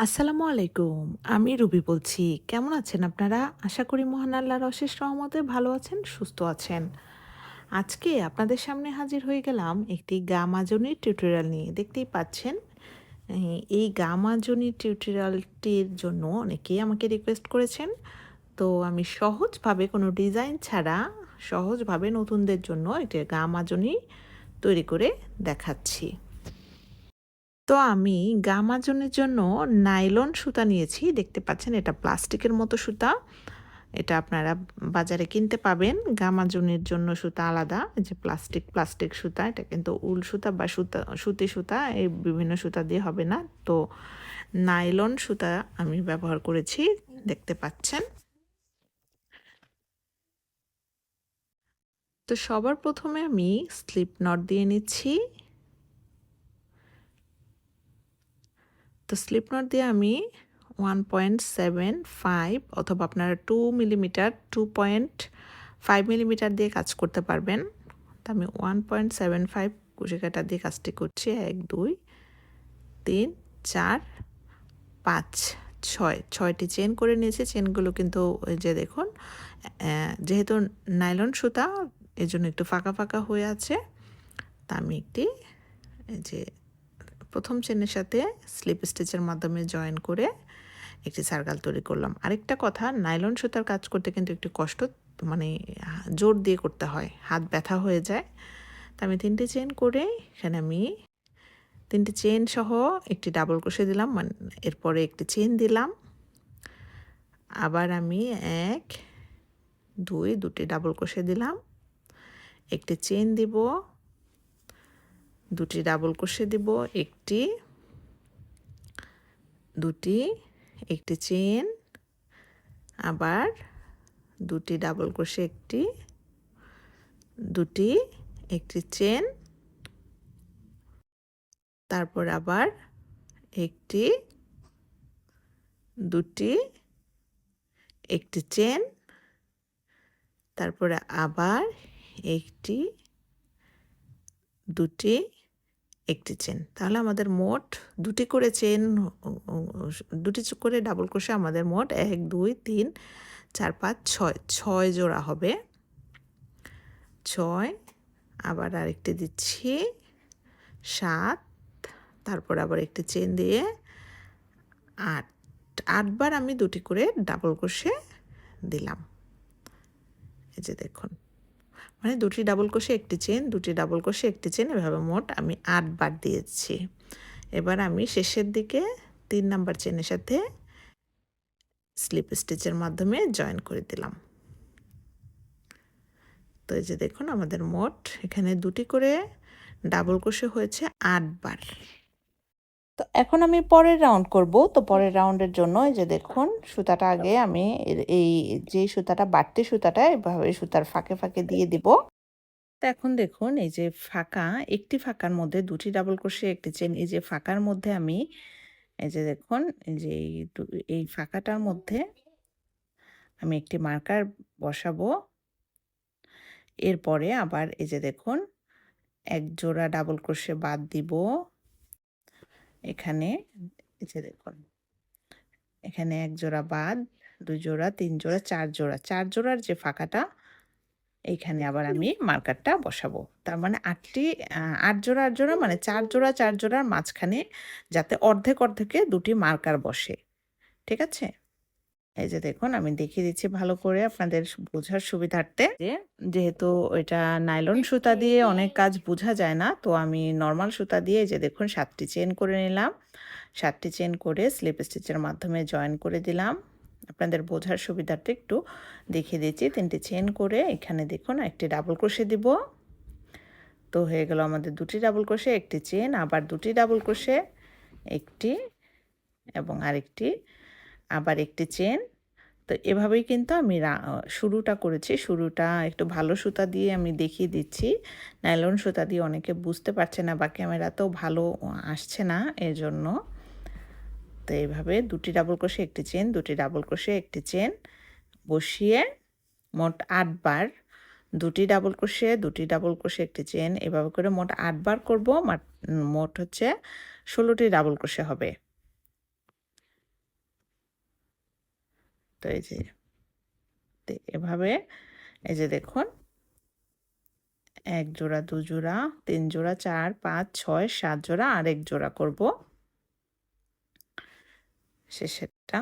আসসালামু আলাইকুম, আমি রুবি বলছি। কেমন আছেন আপনারা? আশা করি মহান আল্লাহর অশেষ রহমতে ভালো আছেন, সুস্থ আছেন। আজকে আপনাদের সামনে হাজির হয়ে গেলাম একটি গা মাজনির টিউটোরিয়াল নিয়ে। দেখতেই পাচ্ছেন এই- এই গা মাজনি টিউটোরিয়ালটির জন্য অনেকেই আমাকে রিকোয়েস্ট করেছেন। তো আমি সহজভাবে কোনো ডিজাইন ছাড়া সহজভাবে নতুনদের জন্য একটি গা মাজনি তৈরি করে দেখাচ্ছি। তো আমি গামাজনের জন্য নাইলন সুতা নিয়েছি। দেখতে পাচ্ছেন, এটা প্লাস্টিকের মতো সুতা। এটা আপনারা বাজারে কিনতে পাবেন। গামাজনের জন্য সুতা আলাদা। যে প্লাস্টিক প্লাস্টিক সুতা, এটা কিন্তু উল সুতা বা সুতা, সুতি সুতা, এই বিভিন্ন সুতা দিয়ে হবে না। তো নাইলন সুতা আমি ব্যবহার করেছি, দেখতে পাচ্ছেন। তো সবার প্রথমে আমি স্লিপ নট দিয়ে নিচ্ছি। তো স্লিপ নট দিয়ে আমি ওয়ান পয়েন্ট সেভেন ফাইভ অথবা আপনারা two millimeter two point five millimeter দিয়ে কাজ করতে পারবেন। তো আমি ওয়ান পয়েন্ট সেভেন ফাইভ কুশিকাটা দিয়ে কাজটি করছি। এক, দুই, তিন, চার, পাঁচ, ছয়। ছয়টি চেন করে নিয়েছি। চেনগুলো কিন্তু যে দেখুন যেহেতু নাইলন সুতা এর জন্য একটু ফাঁকা ফাঁকা হয়ে আছে। তা আমি একটি যে প্রথম চেনের সাথে স্লিপ স্টিচের মাধ্যমে জয়েন করে একটি সার্কাল তৈরি করলাম। আরেকটা কথা নাইলন সুতার কাজ করতে কিন্তু একটু কষ্ট মানে জোর দিয়ে করতে হয়। হাত ব্যথা হয়ে যায়। তা আমি তিনটে চেন করে এখানে আমি তিনটে চেন সহ একটি ডাবল কষে দিলাম মানে এরপরে একটি চেন দিলাম। আবার আমি এক, দুই, দুটি ডাবল কষে দিলাম। একটি চেন দিব। দুটি ডাবল কষে দিব, একটি, দুটি, একটি চেন আবার দুটি ডাবল কষে একটি, দুটি, একটি চেন তারপর আবার একটি, দুটি, একটি চেন তারপরে আবার একটি, দুটি একটি চেন। তাহলে আমাদের মোট দুটি করে চেন দুটি করে ডাবল ক্রোশে আমাদের মোট এক, দুই, তিন, চার, পাঁচ, ছয়। ছয় জোড়া হবে। ছয়, আবার আরেকটি দিচ্ছি। সাত, তারপর আবার একটি চেন দিয়ে আট। আটবার আমি দুটি করে ডাবল ক্রোশে দিলাম। এই যে দেখুন। মানে দুটি ডাবল কোষে একটি চেন দুটি ডাবল কোষে একটি চেন এভাবে মোট আমি আটবার দিয়েছি। এবার আমি শেষের দিকে তিন নাম্বার চেনের সাথে স্লিপ স্টিচের মাধ্যমে জয়েন করে দিলাম। তো এই যে দেখুন, আমাদের মোট এখানে দুটি করে ডাবল কোষে হয়েছে আটবার তো এখন আমি পরের রাউন্ড করব। তো পরের রাউন্ডের জন্য এই যে দেখুন, সুতাটা আগে আমি এই যে সুতাটা, বাড়তি সুতাটা এভাবে সুতার ফাঁকে ফাঁকে দিয়ে দিব। তো এখন দেখুন, এই যে ফাঁকা, একটি ফাঁকার মধ্যে দুটি ডাবল ক্রোশে একটি চেন এই যে ফাঁকার মধ্যে আমি এই যে দেখুন, এই যে এই ফাঁকাটার মধ্যে আমি একটি মার্কার বসাবো। এরপরে আবার এই যে দেখুন এক জোড়া ডাবল ক্রোশে বাদ দিব। এখানে দেখুন, এখানে এক জোড়া বাদ, দুই জোড়া, তিন জোড়া, চার জোড়া। চার জোড়ার যে ফাঁকাটা, এইখানে আবার আমি মার্কারটা বসাবো। তার মানে আটটি আট জোড়া আট জোড়া মানে চার জোড়া, চার জোড়ার মাঝখানে যাতে অর্ধেক অর্ধেকে দুটি মার্কার বসে। ঠিক আছে? এই যে দেখুন আমি দেখিয়ে দিচ্ছি ভালো করে আপনাদের বোঝার সুবিধার্থে। যেহেতু এটা নাইলন সুতা দিয়ে অনেক কাজ বোঝা যায় না তো আমি নর্মাল সুতা দিয়ে যে দেখুন সাতটি চেন করে নিলাম। সাতটি চেন করে স্লিপ স্টিচের মাধ্যমে জয়েন করে দিলাম। আপনাদের বোঝার সুবিধার্থে একটু দেখিয়ে দিচ্ছি। তিনটি চেন করে এখানে দেখুন একটি ডাবল ক্রোশে দিব। তো হয়ে গেল আমাদের দুটি ডাবল ক্রোশে একটি চেন আবার দুটি ডাবল ক্রোশে একটি এবং আরেকটি আবার একটি চেন। তো এভাবেই কিন্তু আমি শুরুটা করেছি। শুরুটা একটু ভালো সুতা দিয়ে আমি দেখিয়ে দিচ্ছি। নাইলন সুতা দিয়ে অনেকে বুঝতে পারছে না বা ক্যামেরাতেও ভালো আসছে না এর জন্য তো এইভাবে দুটি ডাবল ক্রোশে একটি চেন, দুটি ডাবল ক্রোশে একটি চেন বসিয়ে মোট আটবার দুটি ডাবল ক্রোশে, দুটি ডাবল ক্রোশে একটি চেন এভাবে করে মোট আটবার করব। মোট হচ্ছে ষোলোটি ডাবল ক্রোশে হবে। তো এই যে এভাবে, এই যে দেখুন, এক জোড়া, দু জোড়া, তিন জোড়া, চার, পাঁচ, ছয়, সাত জোড়া আর এক জোড়া করব। শেষেরটা,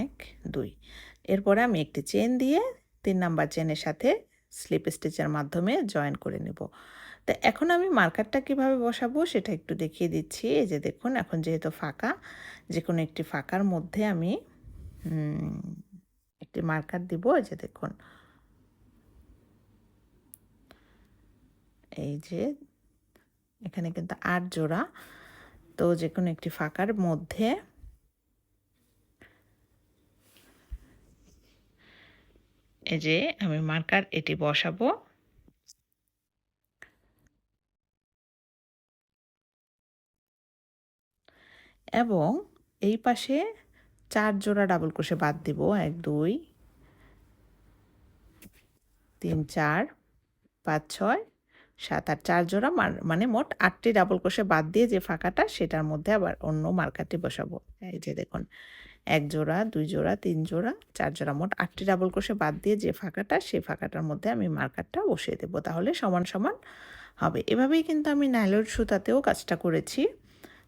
এক, দুই। এরপরে আমি একটি চেন দিয়ে তিন নাম্বার চেনের সাথে স্লিপ স্টিচের মাধ্যমে জয়েন করে নেব। তো এখন আমি মার্কারটা কীভাবে বসাবো সেটা একটু দেখিয়ে দিচ্ছি। এই যে দেখুন, এখন যেহেতু ফাঁকা যে কোনো একটি ফাঁকার মধ্যে আমি একটি মার্কার দিব। এই যে দেখুন। এই যে, এখানে কিন্তু আট জোড়া। তো যে কোনো একটি ফাঁকার মধ্যে এই যে আমি মার্কার এটি বসাবো। এবং এই পাশে চার জোড়া ডাবল ক্রোশে বাদ দিব। এক, দুই, তিন, চার, পাঁচ, ছয়, সাত, আট, চার জোড়া মানে মোট আটটি ডাবল ক্রোশে বাদ দিয়ে যে ফাঁকাটা সেটার মধ্যে আবার অন্য মার্কারটি বসাবো। এই যে দেখুন, এক জোড়া, দুই জোড়া, তিন জোড়া, চার জোড়া, মোট আটটি ডাবল ক্রোশে বাদ দিয়ে যে ফাঁকাটা সেই ফাঁকাটার মধ্যে আমি মার্কারটা বসিয়ে দেবো। তাহলে সমান সমান হবে। এভাবেই কিন্তু আমি নাইলন সুতাতেও কাজটা করেছি।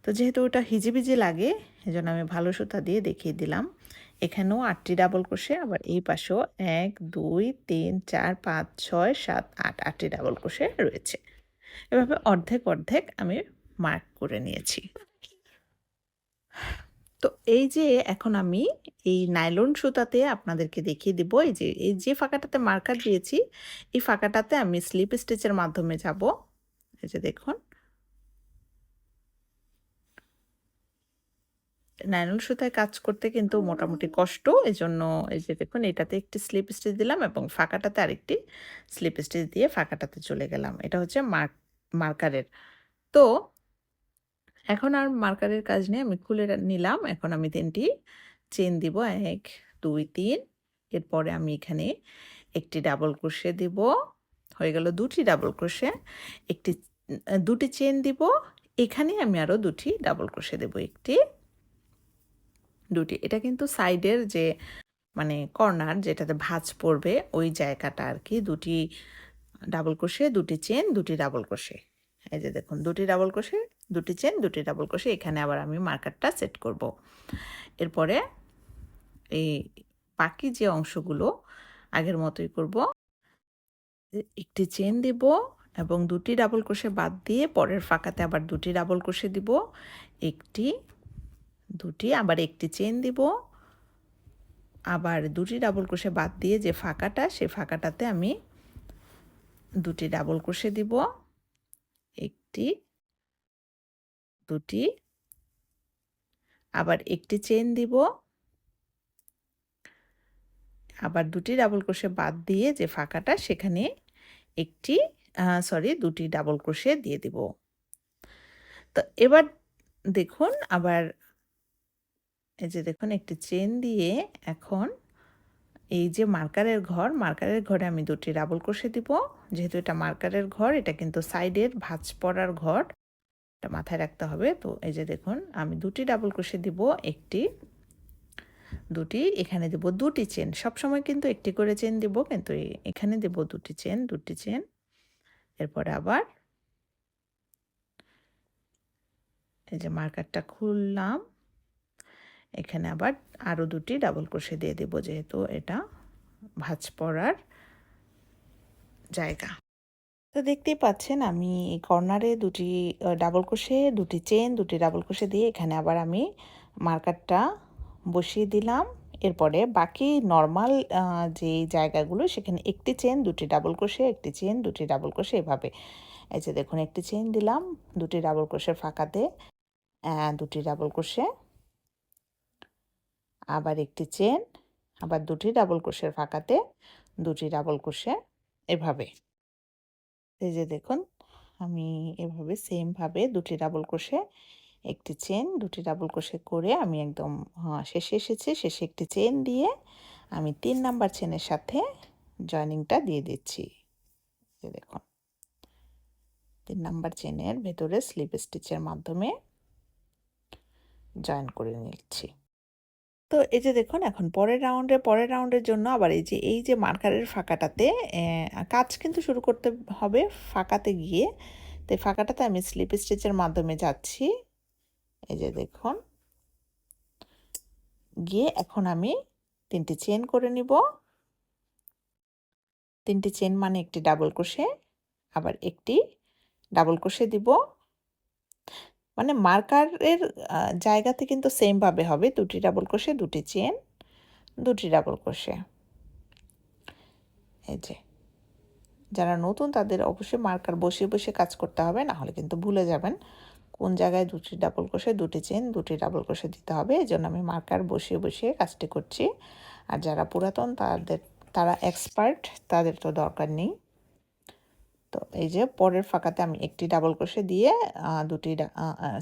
তো যেহেতু ওটা হিজিবিজি লাগে, এজন্য আমি ভালো সুতা দিয়ে দেখিয়ে দিলাম। এখানেও আটটি ডাবল ক্রোশে, আবার এই পাশেও এক, দুই, তিন, চার, পাঁচ, ছয়, সাত, আট, আটটি ডাবল ক্রোশে রয়েছে। এভাবে অর্ধেক অর্ধেক আমি মার্ক করে নিয়েছি। তো এই যে এখন আমি এই নাইলন সুতাতে আপনাদেরকে দেখিয়ে দিব, এই যে এই যে ফাঁকাটাতে মার্কার দিয়েছি, এই ফাঁকাটাতে আমি স্লিপ স্টিচের মাধ্যমে যাব। এই যে দেখুন নাইলন সুতায় কাজ করতে কিন্তু মোটামুটি কষ্ট। এই জন্য এই যে দেখুন, এটাতে একটি স্লিপ স্টিচ দিলাম এবং ফাঁকাটাতে আরেকটি স্লিপ স্টিচ দিয়ে ফাঁকাটাতে চলে গেলাম। এটা হচ্ছে মার্ক, মার্কারের। তো এখন আর মার্কারের কাজ নিয়ে আমি খুলে নিলাম। এখন আমি তিনটি চেন দিব, এক, দুই, তিন। এরপরে আমি এখানে একটি ডাবল ক্রোশে দিব। হয়ে গেল দুটি ডাবল ক্রোশে একটি, দুটি চেন দিব। এখানে আমি আরও দুটি ডাবল ক্রোশে দেব। একটি দুটি। এটা কিন্তু সাইডের যে মানে কর্নার যেটাতে ভাঁজ পড়বে, ওই জায়গাটা আর কি দুটি ডাবল ক্রোশে দুটি চেন দুটি ডাবল ক্রোশে এই যে দেখুন, দুটি ডাবল ক্রোশে দুটি চেন দুটি ডাবল ক্রোশে এখানে আবার আমি মার্কারটা সেট করব। এরপরে এই বাকি যে অংশগুলো, আগের মতোই করব। একটি চেন দিব এবং দুটি ডাবল ক্রোশে বাদ দিয়ে পরের ফাঁকাতে আবার দুটি ডাবল ক্রোশে দিব। একটি দুটি, আবার একটি চেন দিব। আবার দুটি ডাবল ক্রোশে বাদ দিয়ে যে ফাঁকাটা, সে ফাঁকাটাতে আমি দুটি ডাবল ক্রোশে দিব। একটি, দুটি, আবার একটি চেন দিব। আবার দুটি ডাবল ক্রোশে বাদ দিয়ে যে ফাঁকাটা, সেখানে একটি সরি, দুটি ডাবল ক্রোশে দিয়ে দিব। তো এবার দেখুন, আবার এই যে দেখুন, একটি চেন দিয়ে এখন এই যে মার্কারের ঘর, মার্কারের ঘরে আমি দুটি ডাবল ক্রোশে দিব। যেহেতু এটা মার্কারের ঘর, এটা কিন্তু সাইডের ভাঁজ পড়ার ঘর, এটা মাথায় রাখতে হবে। তো এই যে দেখুন, আমি দুটি ডাবল ক্রোশে দিব, একটি, দুটি, এখানে দেব দুটি চেন। সব সময় কিন্তু একটি করে চেন দিব, কিন্তু এখানে দেব দুটি চেন দুটি চেন। এরপরে আবার এই যে মার্কারটা খুললাম। এখানে আবার আরও দুটি ডাবল ক্রোশে দিয়ে দেব, যেহেতু এটা ভাঁজ পড়ার জায়গা। তো দেখতেই পাচ্ছেন, আমি এই কর্নারে দুটি ডাবল ক্রোশে দুটি চেন দুটি ডাবল ক্রোশে দিয়ে এখানে আবার আমি মার্কারটা বসিয়ে দিলাম। এরপরে বাকি নর্মাল যে জায়গাগুলো, সেখানে একটি চেন দুটি ডাবল ক্রোশে একটি চেন দুটি ডাবল ক্রোশে এভাবে। এই যে দেখুন, একটি চেন দিলাম, দুটি ডাবল ক্রোশের ফাঁকাতে দুটি ডাবল ক্রোশে আবার একটি চেন আবার দুটি ডাবল ক্রোশের ফাঁকাতে দুটি ডাবল ক্রোশে এভাবে। এই যে দেখুন, আমি এভাবে সেমভাবে দুটি ডাবল ক্রোশে একটি চেন দুটি ডাবল ক্রোশে করে আমি একদম শেষে এসেছি। শেষে একটি চেন দিয়ে আমি তিন নাম্বার চেনের সাথে জয়নিংটা দিয়ে দিচ্ছি। দেখুন, তিন নাম্বার চেনের ভেতরে স্লিপ স্টিচের মাধ্যমে জয়েন করে নিচ্ছি। তো এই যে দেখুন, এখন পরের রাউন্ডে পরের রাউন্ডের জন্য আবার এই যে এই যে মার্কারের ফাঁকাটাতে কাজ কিন্তু শুরু করতে হবে ফাঁকাতে গিয়ে। তো ফাঁকাটাতে আমি স্লিপ স্টিচের মাধ্যমে যাচ্ছি। এই যে দেখুন। গিয়ে এখন আমি তিনটি চেন করে নিব। তিনটি চেন মানে একটি ডাবল ক্রোশে আবার একটি ডাবল ক্রোশে দিব। মানে মার্কারের জায়গাতে কিন্তু সেমভাবে হবে। দুটি ডাবল ক্রোশে দুটি চেন দুটি ডাবল ক্রোশে এই যে, যারা নতুন তাদের অবশ্যই মার্কার বসে বসে কাজ করতে হবে, না হলে কিন্তু ভুলে যাবেন। কোন জায়গায় দুটি ডাবল ক্রোশে দুটি চেন দুটি ডাবল ক্রোশে দিতে হবে, এই জন্য আমি মার্কার বসিয়ে বসিয়ে কাজটি করছি। আর যারা পুরাতন তাদের, তারা এক্সপার্ট তাদের তো দরকার নেই। তো এই যে পরের ফাঁকাতে আমি একটি ডাবল ক্রোশে দিয়ে দুটি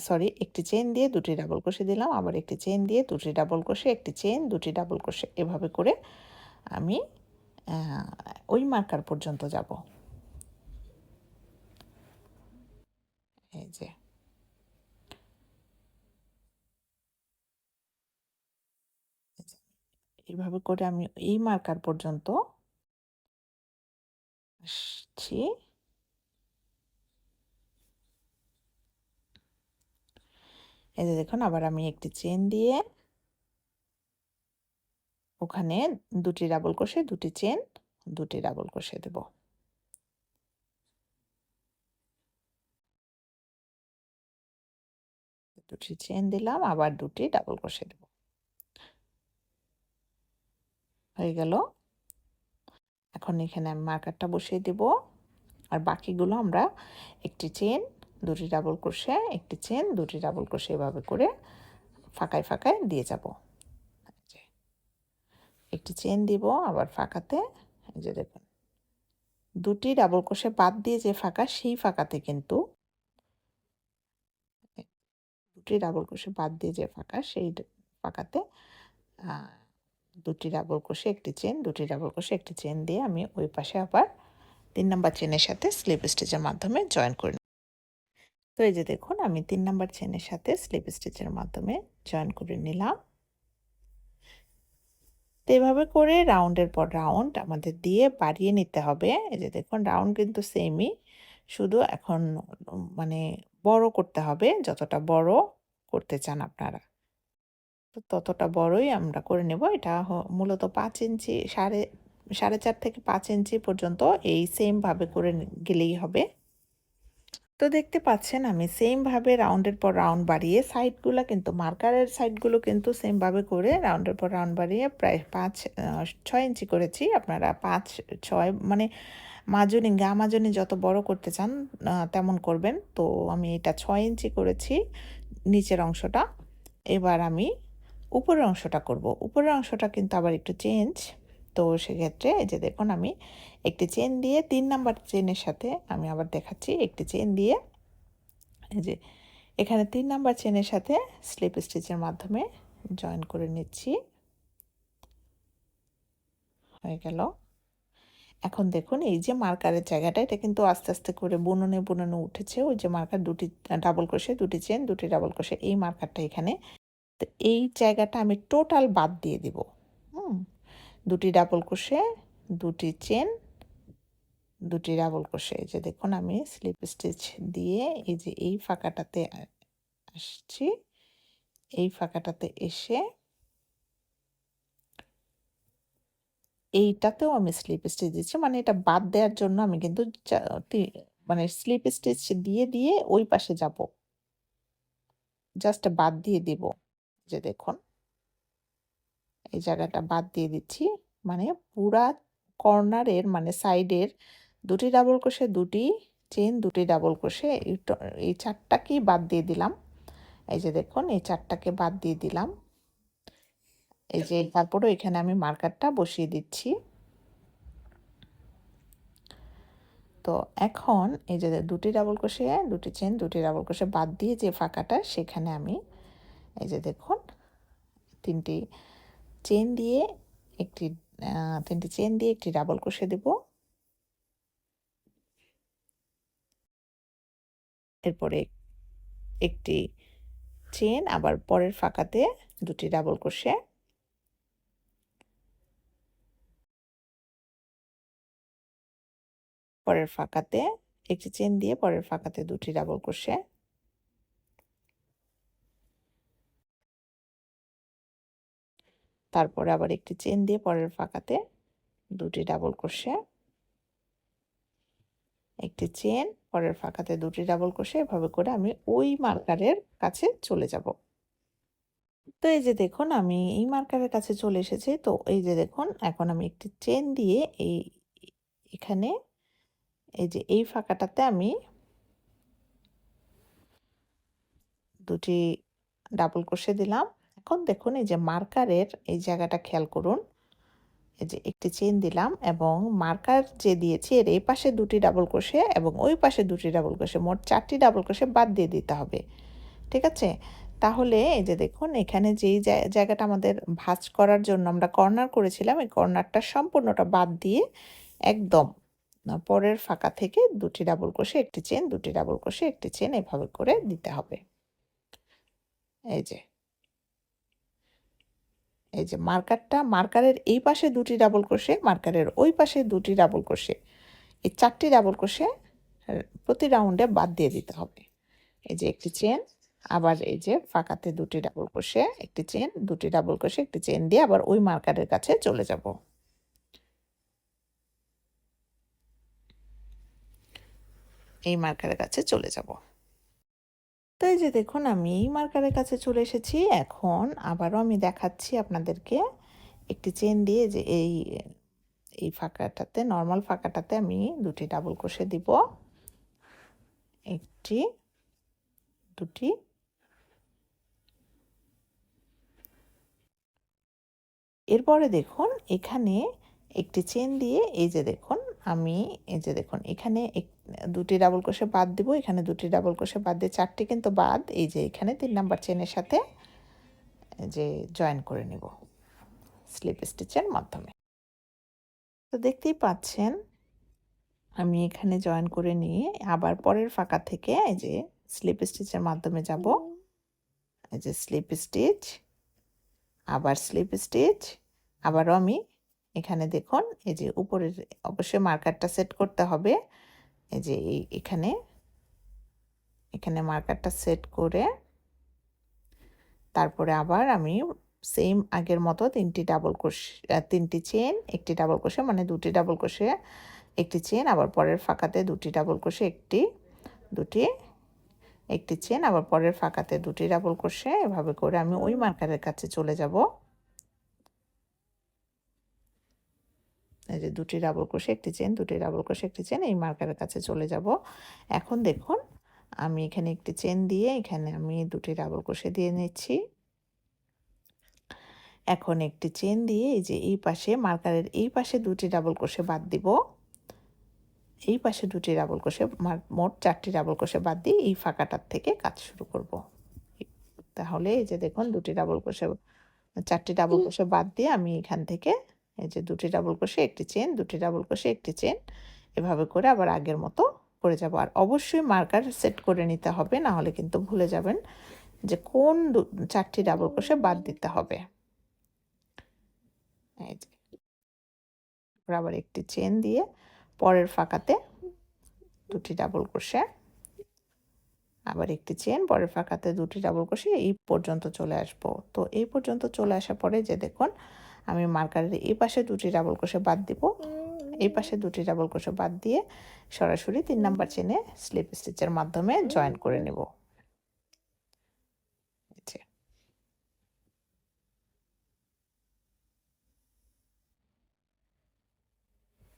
সরি একটি চেন দিয়ে দুটি ডাবল ক্রোশে দিলাম, আবার একটি চেন দিয়ে দুটি ডাবল ক্রোশে একটি চেন দুটি ডাবল ক্রোশে এভাবে করে আমি ওই মার্কার পর্যন্ত যাব। এই যে। এইভাবে করে আমি এই মার্কার পর্যন্ত আসছি। এই যে দেখুন, আবার আমি একটি চেন দিয়ে ওখানে দুটি ডাবল কষে দুটি চেন দুটি ডাবল কষে দেব। দুটি চেন দিলাম, আবার দুটি ডাবল কষে দেব। হয়ে গেল। এখন এখানে আমি মার্কারটা বসিয়ে দেব। আর বাকিগুলো আমরা একটি চেন দুটি ডাবল ক্রোশে একটি চেন দুটি ডাবল ক্রোশে এভাবে করে ফাঁকায় ফাঁকায় দিয়ে যাব। একটি চেন দিব আবার ফাঁকাতে যে দেখুন। দুটি ডাবল ক্রোশে বাদ দিয়ে যে ফাঁকা, সেই ফাঁকাতে কিন্তু দুটি ডাবল ক্রোশে বাদ দিয়ে যে ফাঁকা, সেই ফাঁকাতে দুটি ডাবল ক্রোশে একটি চেন দুটি ডাবল ক্রোশে একটি চেন দিয়ে আমি ওই পাশে আবার তিন নাম্বার চেনের সাথে স্লিপ স্টিচের মাধ্যমে জয়েন করে তো এই যে দেখুন, আমি তিন নাম্বার চেনের সাথে স্লিপ স্টিচের মাধ্যমে জয়েন করে নিলাম। তো এভাবে করে রাউন্ডের পর রাউন্ড আমাদের দিয়ে বাড়িয়ে নিতে হবে। এই যে দেখুন রাউন্ড কিন্তু সেমই শুধু এখন মানে বড় করতে হবে, যতটা বড় করতে চান আপনারা। তো ততটা বড়ই আমরা করে নেব। এটা মূলত পাঁচ ইঞ্চি, সাড়ে সাড়ে চার থেকে পাঁচ ইঞ্চি পর্যন্ত এই সেমভাবে করে গেলেই হবে। তো দেখতে পাচ্ছেন আমি সেমভাবে রাউন্ডের পর রাউন্ড বাড়িয়ে সাইডগুলো কিন্তু মার্কারের সাইডগুলো কিন্তু সেমভাবে করে রাউন্ডের পর রাউন্ড বাড়িয়ে প্রায় পাঁচ ছয় ইঞ্চি করেছি। আপনারা পাঁচ, ছয় মানে মাজনি, গা মাজনি যত বড় করতে চান তেমন করবেন। তো আমি এটা ছয় ইঞ্চি করেছি নিচের অংশটা। এবার আমি উপরের অংশটা করব। উপরের অংশটা কিন্তু আবার একটু চেঞ্জ তো সেক্ষেত্রে এই যে দেখুন আমি একটি চেন দিয়ে তিন নাম্বার চেনের সাথে আমি আবার দেখাচ্ছি, একটি চেন দিয়ে, এই যে এখানে তিন নাম্বার চেনের সাথে স্লিপ স্টিচের মাধ্যমে জয়েন করে নিচ্ছি। হয়ে গেল। এখন দেখুন, এই যে মার্কারের জায়গাটা, এটা কিন্তু আস্তে আস্তে করে বুননে বুননে উঠেছে। ওই যে মার্কার দুটি ডাবল ক্রোশে দুটি চেন দুটি ডাবল ক্রোশে এই মার্কারটা এখানে। তো এই জায়গাটা আমি টোটাল বাদ দিয়ে দিব। হুম, দুটি ডাবল ক্রোশে দুটি চেন দুটি ডাবল ক্রোশে যে দেখুন আমি স্লিপ স্টিচ দিয়ে এই যে এই ফাঁকাটাতে আসছি। এই ফাঁকাটাতে এসে এইটাতেও আমি স্লিপ স্টিচ দিচ্ছি। মানে এটা বাদ দেওয়ার জন্য আমি কিন্তু মানে স্লিপ স্টিচ দিয়ে দিয়ে ওই পাশে যাব। জাস্ট বাদ দিয়ে দিব। যে দেখুন। এই জায়গাটা বাদ দিয়ে দিচ্ছি। মানে পুরা কর্নারের মানে সাইডের দুটি ডাবল ক্রোশে দুটি চেন দুটি ডাবল ক্রোশে এই চারটাকেই বাদ দিয়ে দিলাম। এই যে দেখুন, এই চারটাকে বাদ দিয়ে দিলাম। এই যে তারপরে এখানে আমি মার্কারটা বসিয়ে দিচ্ছি। তো এখন এই যে দুটি ডাবল ক্রোশে দুটি চেন দুটি ডাবল ক্রোশে বাদ দিয়ে যে ফাঁকাটা, সেখানে আমি এই যে দেখুন, তিনটি চেন দিয়ে একটি তিনটি চেন দিয়ে একটি ডাবল ক্রোশে দেব। এরপরে একটি চেন আবার পরের ফাঁকাতে দুটি ডাবল ক্রোশে পরের ফাঁকাতে একটি চেন দিয়ে পরের ফাঁকাতে দুটি ডাবল ক্রোশে তারপরে আবার একটি চেন দিয়ে পরের ফাঁকাতে দুটি ডাবল ক্রোশে একটি চেন পরের ফাঁকাতে দুটি ডাবল ক্রোশে এভাবে করে আমি ওই মার্কারের কাছে চলে যাব। তো এই যে দেখুন, আমি এই মার্কারের কাছে চলে এসেছি। তো এই যে দেখুন, এখন আমি একটি চেন দিয়ে এই এখানে এই যে এই ফাঁকাটাতে আমি দুটি ডাবল ক্রোশে দিলাম। এখন দেখুন, এই যে মার্কারের এই জায়গাটা খেয়াল করুন। এই যে একটি চেন দিলাম এবং মার্কার যে দিয়েছি, এর এই পাশে দুটি ডাবল ক্রোশে এবং ওই পাশে দুটি ডাবল ক্রোশে মোট চারটি ডাবল ক্রোশে বাদ দিয়ে দিতে হবে। ঠিক আছে? তাহলে এই যে দেখুন, এখানে যেই জায়গাটা আমাদের ভাঁজ করার জন্য আমরা কর্নার করেছিলাম, এই কর্নারটা সম্পূর্ণটা বাদ দিয়ে একদম পরের ফাঁকা থেকে দুটি ডাবল ক্রোশে একটি চেন দুটি ডাবল ক্রোশে একটি চেন এভাবে করে দিতে হবে। এই যে এই যে মার্কারটা, মার্কারের এই পাশে দুটি ডাবল ক্রোশে, মার্কারের ওই পাশে দুটি ডাবল ক্রোশে। এই চারটি ডাবল ক্রোশে প্রতি রাউন্ডে বাদ দিয়ে দিতে হবে। এই যে একটি চেন, আবার এই যে ফাঁকাতে দুটি ডাবল ক্রোশে, একটি চেন, দুটি ডাবল ক্রোশে, একটি চেন দিয়ে আবার ওই মার্কারের কাছে চলে যাব। এই মার্কারের কাছে চলে যাব। তো এই যে দেখুন, আমি এই মার্কারের কাছে চলে এসেছি। এখন আবারও আমি দেখাচ্ছি আপনাদেরকে একটি চেন দিয়ে যে এই এই ফাঁকাটাতে নর্মাল ফাঁকাটাতে আমি দুটি ডাবল ক্রোশে দিব। একটি, দুটি। এরপরে দেখুন, এখানে একটি চেন দিয়ে এই যে দেখুন আমি এই যে দেখুন, এখানে দুটি ডাবল ক্রোশে বাদ দিব, এখানে দুটি ডাবল ক্রোশে বাদ দিয়ে চারটি কিন্তু বাদ, এই যে এখানে তিন নাম্বার চেনের সাথে যে জয়েন করে নিব স্লিপ স্টিচের মাধ্যমে। তো দেখতেই পাচ্ছেন, আমি এখানে জয়েন করে নিয়ে আবার পরের ফাঁকা থেকে এই যে স্লিপ স্টিচের মাধ্যমে যাব। এই যে স্লিপ স্টিচ আবার স্লিপ স্টিচ আবারও আমি এখানে দেখুন, এই যে উপরের, অবশ্যই মার্কারটা সেট করতে হবে। এই যে এখানে। এখানে মার্কারটা সেট করে তারপরে আবার আমি সেম আগের মতো তিনটি ডাবল কোষ তিনটি চেন একটি ডাবল কোষে মানে দুটি ডাবল কোষে একটি চেন আবার পরের ফাঁকাতে দুটি ডাবল কোষে একটি, দুটি, একটি চেন আবার পরের ফাঁকাতে দুটি ডাবল কোষে এভাবে করে আমি ওই মার্কারের কাছে চলে যাব। এই যে দুটি ডাবল ক্রোশে একটি চেন দুটি ডাবল ক্রোশে একটি চেন এই মার্কারের কাছে চলে যাব। এখন দেখুন আমি এখানে একটি চেন দিয়ে এখানে আমি দুটি ডাবল ক্রোশে দিয়ে নিচ্ছি। এখন একটি চেন দিয়ে এই যে এই পাশে মার্কারের এই পাশে দুটি ডাবল ক্রোশে বাদ দিব। এই পাশে দুটি ডাবল ক্রোশে মোট চারটি ডাবল ক্রোশে বাদ দিয়ে এই ফাঁকাটার থেকে কাজ শুরু করব। তাহলে এই যে দেখুন দুটি ডাবল ক্রোশে চারটি ডাবল ক্রোশে বাদ দিয়ে আমি এখান থেকে এই যে দুটি ডাবল ক্রোশে একটি চেন দুটি ডাবল ক্রোশে একটি চেন এভাবে করে আবার আগের মতো করে যাব। আর অবশ্যই মার্কার সেট করে নিতে হবে, না হলে কিন্তু ভুলে যাবেন যে কোন চারটি ডাবল ক্রোশে বাদ দিতে হবে। আবার একটি চেন দিয়ে পরের ফাঁকাতে দুটি ডাবল ক্রোশে আবার একটি চেন পরের ফাঁকাতে দুটি ডাবল ক্রোশে এই পর্যন্ত চলে আসব। তো এই পর্যন্ত চলে আসার পরে যে দেখুন আমি মার্কারের এই পাশে দুটি ডাবল ক্রোশে বাদ দিব। এই পাশে দুটি ডাবল ক্রোশে বাদ দিয়ে সরাসরি তিন নাম্বার চেনে স্লিপ স্টিচের মাধ্যমে জয়েন করে নেব।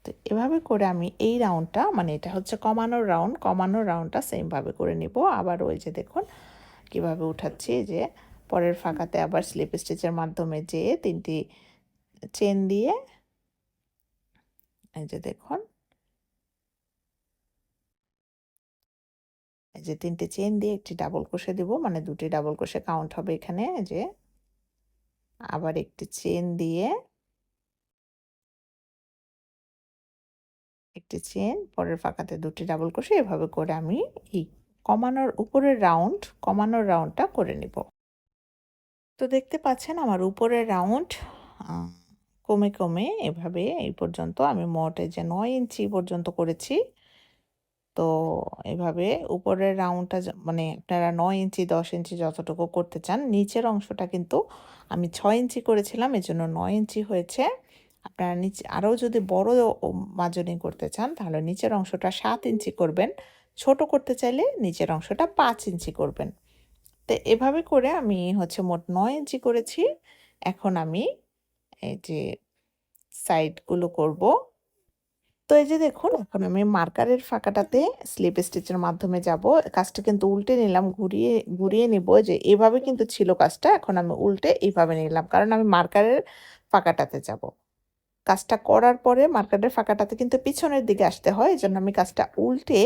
তো এভাবে করে আমি এই রাউন্ডটা মানে এটা হচ্ছে কমানোর রাউন্ড কমানোর রাউন্ডটা সেমভাবে করে নিব। আবার ওই যে দেখুন কীভাবে উঠাচ্ছি যে পরের ফাঁকাতে আবার স্লিপ স্টিচের মাধ্যমে যে তিনটি চেন দিয়ে এই যে দেখুন। এই যে তিনটে চেন দিয়ে একটি ডাবল কোষে দেব মানে দুটি ডাবল কোষে কাউন্ট হবে এখানে যে। আবার একটি চেন দিয়ে একটি চেন পরের ফাঁকাতে দুটি ডাবল কোষে এভাবে করে আমি এই কমানোর উপরের রাউন্ড কমানোর রাউন্ডটা করে নিব। তো দেখতে পাচ্ছেন আমার উপরের রাউন্ড কমে কমে এভাবে এই পর্যন্ত আমি মোট যে নয় ইঞ্চি পর্যন্ত করেছি। তো এভাবে উপরের রাউন্ডটা মানে আপনারা নয় ইঞ্চি, দশ ইঞ্চি যতটুকু করতে চান, নিচের অংশটা কিন্তু আমি ছয় ইঞ্চি করেছিলাম এই জন্য নয় ইঞ্চি হয়েছে। আপনারা নিচে, আরও যদি বড় মাজনি করতে চান, তাহলে নিচের অংশটা সাত ইঞ্চি করবেন। ছোট করতে চাইলে নিচের অংশটা পাঁচ ইঞ্চি করবেন। তো এভাবে করে আমি হচ্ছে মোট নয় ইঞ্চি করেছি। এখন আমি এই যে সাইডগুলো করব। তো এই যে দেখুন, এখন আমি মার্কারের ফাঁকাটাতে স্লিপ স্টিচের মাধ্যমে যাব। কাজটা কিন্তু উল্টে নিলাম, ঘুরিয়ে ঘুরিয়ে নিব যে এভাবে কিন্তু ছিল কাজটা, এখন আমি উল্টে এইভাবে নিলাম। কারণ আমি মার্কারের ফাঁকাটাতে যাব। কাজটা করার পরে মার্কারের ফাঁকাটাতে কিন্তু পিছনের দিকে আসতে হয় এই জন্য আমি কাজটা উল্টে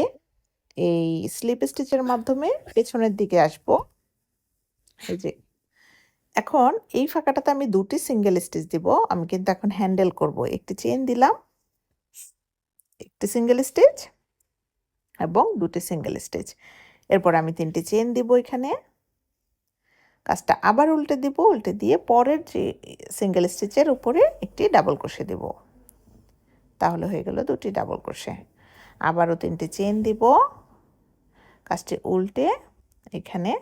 এই স্লিপ স্টিচের মাধ্যমে পেছনের দিকে আসব। এই যে এখন এই ফাঁকাটাতে আমি দুটি সিঙ্গেল স্টিচ দিব। আমি কিন্তু এখন হ্যান্ডেল করব। একটি চেন দিলাম, একটি সিঙ্গেল স্টিচ এবং দুটি সিঙ্গেল স্টিচ এরপর আমি তিনটি চেন দিব এখানে। কাজটা আবার উল্টে দিব, উল্টে দিয়ে পরের যে সিঙ্গেল স্টিচের উপরে একটি ডাবল ক্রোশে দিব। তাহলে হয়ে গেল দুটি ডাবল ক্রোশে আবারও তিনটি চেন দিব। কাজটি উল্টে এখানে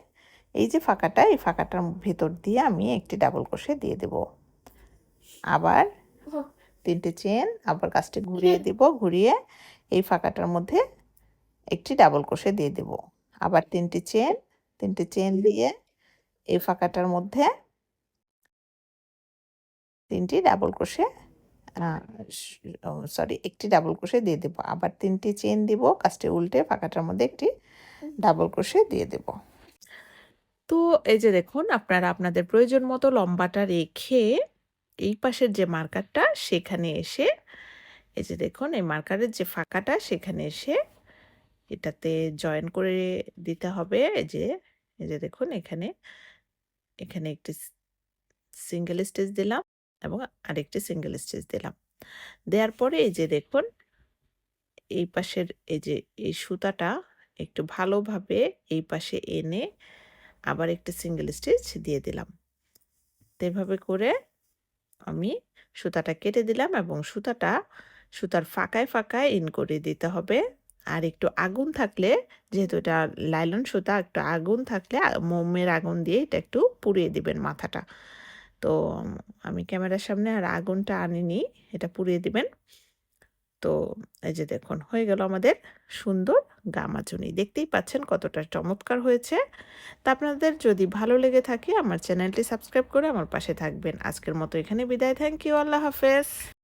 এই যে ফাঁকাটা এই ফাঁকাটার ভেতর দিয়ে আমি একটি ডাবল ক্রোশে দিয়ে দেব। আবার তিনটে চেন আবার কাজটি ঘুরিয়ে দিব ঘুরিয়ে এই ফাঁকাটার মধ্যে একটি ডাবল ক্রোশে দিয়ে দেব। আবার তিনটি চেন তিনটে চেন দিয়ে এই ফাঁকাটার মধ্যে তিনটি ডাবল ক্রোশে সরি একটি ডাবল ক্রোশে দিয়ে দেব। আবার তিনটি চেন দিব কাজটি উল্টে ফাঁকাটার মধ্যে একটি ডাবল ক্রোশে দিয়ে দেব। তো এই যে দেখুন, আপনারা আপনাদের প্রয়োজন মতো লম্বাটা রেখে এই পাশের যে মার্কারটা সেখানে এসে, এই যে দেখুন, এই মার্কারের যে ফাঁকাটা সেখানে এসে এটাতে জয়েন করে দিতে হবে। এই যে এই যে দেখুন, এখানে এখানে একটি সিঙ্গেল স্টিচ দিলাম এবং আরেকটি সিঙ্গেল স্টিচ দিলাম। দেওয়ার পরে এই যে দেখুন, এই পাশের এই যে এই সুতাটা একটু ভালোভাবে এই পাশে এনে আবার একটি সিঙ্গেল স্টিচ দিয়ে দিলাম। এভাবে করে আমি সুতাটা কেটে দিলাম এবং সুতাটা সুতার ফাঁকায় ফাঁকায় ইন করে দিতে হবে। আর একটু আগুন থাকলে, যেহেতু এটা লাইলন সুতা, একটু আগুন থাকলে মোমের আগুন দিয়ে এটা একটু পুড়িয়ে দিবেন মাথাটা। তো আমি ক্যামেরার সামনে আর আগুনটা আনিনি, এটা পুড়িয়ে দিবেন। তো এই যে দেখুন, হয়ে গেল আমাদের সুন্দর গামাচুনি দেখতেই পাচ্ছেন কতটা চমৎকার হয়েছে। তা আপনাদের যদি ভালো লেগে থাকে, আমার চ্যানেলটি সাবস্ক্রাইব করে আমার পাশে থাকবেন। আজকের মতো এখানে বিদায়। Thank you. আল্লাহ হাফেজ।